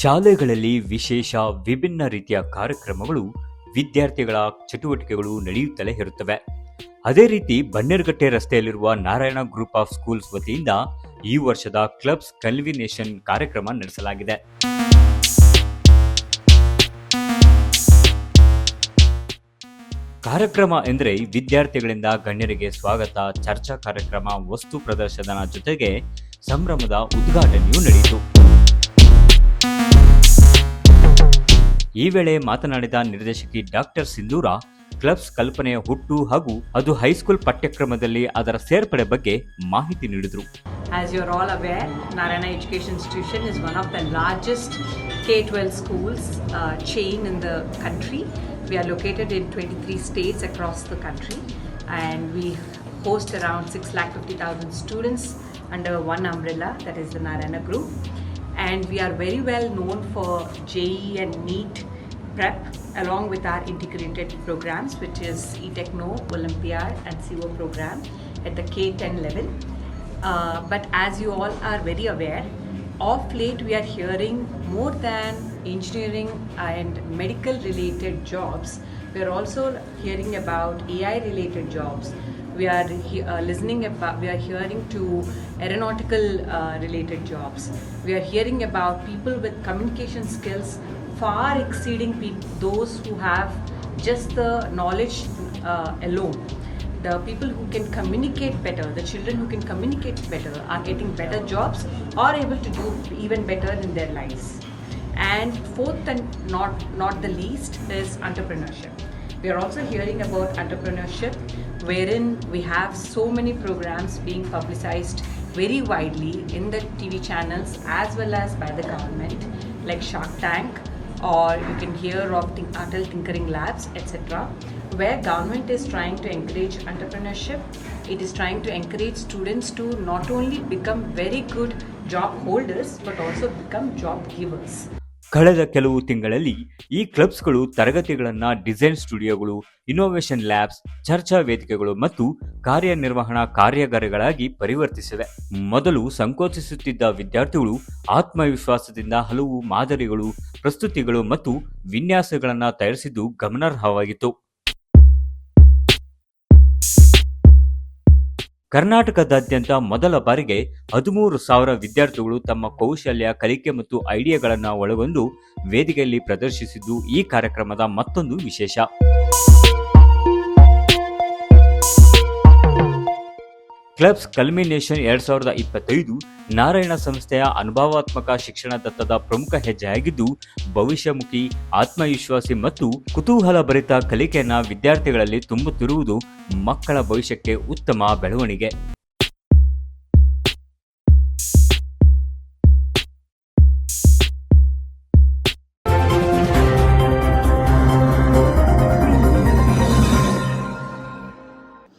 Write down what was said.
ಶಾಲೆಗಳಲ್ಲಿ ವಿಶೇಷ ವಿಭಿನ್ನ ರೀತಿಯ ಕಾರ್ಯಕ್ರಮಗಳು ವಿದ್ಯಾರ್ಥಿಗಳ ಚಟುವಟಿಕೆಗಳು ನಡೆಯುತ್ತಲೇ ಇರುತ್ತವೆ. ಅದೇ ರೀತಿ ಬನ್ನೇರುಗಟ್ಟೆ ರಸ್ತೆಯಲ್ಲಿರುವ ನಾರಾಯಣ ಗ್ರೂಪ್ ಆಫ್ ಸ್ಕೂಲ್ಸ್ ವತಿಯಿಂದ ಈ ವರ್ಷದ ಕ್ಲಬ್ಸ್ ಕನ್ವಿನೇಷನ್ ಕಾರ್ಯಕ್ರಮ ನಡೆಸಲಾಗಿದೆ. ಕಾರ್ಯಕ್ರಮ ಎಂದರೆ ವಿದ್ಯಾರ್ಥಿಗಳಿಂದ ಗಣ್ಯರಿಗೆ ಸ್ವಾಗತ, ಚರ್ಚಾ ಕಾರ್ಯಕ್ರಮ, ವಸ್ತು ಪ್ರದರ್ಶನ ಜೊತೆಗೆ ಸಂಭ್ರಮದ ಉದ್ಘಾಟನೆಯೂ ನಡೆಯಿತು. ಈ ವೇಳೆ ಮಾತನಾಡಿದ ನಿರ್ದೇಶಕಿ ಡಾಕ್ಟರ್ ಸಿಂಧೂರ ಕ್ಲಬ್ಸ್ ಕಲ್ಪನೆಯ ಹುಟ್ಟು ಹಾಗೂ ಅದು ಹೈಸ್ಕೂಲ್ ಪಠ್ಯಕ್ರಮದಲ್ಲಿ ಅದರ ಸೇರ್ಪಡೆ ಬಗ್ಗೆ ಮಾಹಿತಿ ನೀಡಿದರು As you're all aware, Narayana Education Institution is one of the largest K-12 schools uh, chain in the country. We are located in 23 states across the country and we host around 6,50,000 students under one umbrella that is the Narayana Group. And we are very well known for JE and NEET prep along with our integrated programs which is eTechno, Olympiad and CO program at the K10 level. Uh, but as you all are very aware, of late we are hearing more than engineering and medical related jobs. We are also hearing about AI related jobs. We are he- uh, listening about, we are hearing to aeronautical uh, related jobs. We are hearing about people with communication skills far exceeding peop those who have just the knowledge uh, alone the people who can communicate better, the children who can communicate better, are getting better jobs or able to do even better in their lives. And fourth and not not the least is entrepreneurship. We are also hearing about entrepreneurship, wherein we have so many programs being publicized very widely in the TV channels as well as by the government, like Shark Tank, or you can hear of Atal Tinkering Labs, etc., where government is trying to encourage entrepreneurship. It is trying to encourage students to not only become very good job holders but also become job givers. ಕಳೆದ ಕೆಲವು ತಿಂಗಳಲ್ಲಿ ಈ ಕ್ಲಬ್ಸ್ಗಳು ತರಗತಿಗಳನ್ನು design ಸ್ಟುಡಿಯೋಗಳು innovation labs ಚರ್ಚಾ ವೇದಿಕೆಗಳು ಮತ್ತು ಕಾರ್ಯನಿರ್ವಹಣಾ ಕಾರ್ಯಾಗಾರಗಳಾಗಿ ಪರಿವರ್ತಿಸಿವೆ. ಮೊದಲು ಸಂಕೋಚಿಸುತ್ತಿದ್ದ ವಿದ್ಯಾರ್ಥಿಗಳು ಆತ್ಮವಿಶ್ವಾಸದಿಂದ ಹಲವು ಮಾದರಿಗಳು, ಪ್ರಸ್ತುತಿಗಳು ಮತ್ತು ವಿನ್ಯಾಸಗಳನ್ನು ತಯಾರಿಸಿದ್ದು ಗಮನಾರ್ಹವಾಗಿತ್ತು. ಕರ್ನಾಟಕದಾದ್ಯಂತ ಮೊದಲ ಬಾರಿಗೆ ಹದಿಮೂರು ಸಾವಿರ ವಿದ್ಯಾರ್ಥಿಗಳು ತಮ್ಮ ಕೌಶಲ್ಯ, ಕಲಿಕೆ ಮತ್ತು ಐಡಿಯಾಗಳನ್ನು ಒಳಗೊಂಡು ವೇದಿಕೆಯಲ್ಲಿ ಪ್ರದರ್ಶಿಸಿದ್ದು ಈ ಕಾರ್ಯಕ್ರಮದ ಮತ್ತೊಂದು ವಿಶೇಷ. ಕ್ಲಬ್ಸ್ ಕಲ್ಮಿನೇಷನ್ ಎರಡ್ ಸಾವಿರದ ಇಪ್ಪತ್ತೈದು ನಾರಾಯಣ ಸಂಸ್ಥೆಯ ಅನುಭವಾತ್ಮಕ ಶಿಕ್ಷಣ ದತ್ತದ ಪ್ರಮುಖ ಹೆಜ್ಜೆಯಾಗಿದ್ದು, ಭವಿಷ್ಯಮುಖಿ, ಆತ್ಮವಿಶ್ವಾಸಿ ಮತ್ತು ಕುತೂಹಲ ಭರಿತ ಕಲಿಕೆಯನ್ನ ವಿದ್ಯಾರ್ಥಿಗಳಲ್ಲಿ ತುಂಬುತ್ತಿರುವುದು ಮಕ್ಕಳ ಭವಿಷ್ಯಕ್ಕೆ ಉತ್ತಮ ಬೆಳವಣಿಗೆ.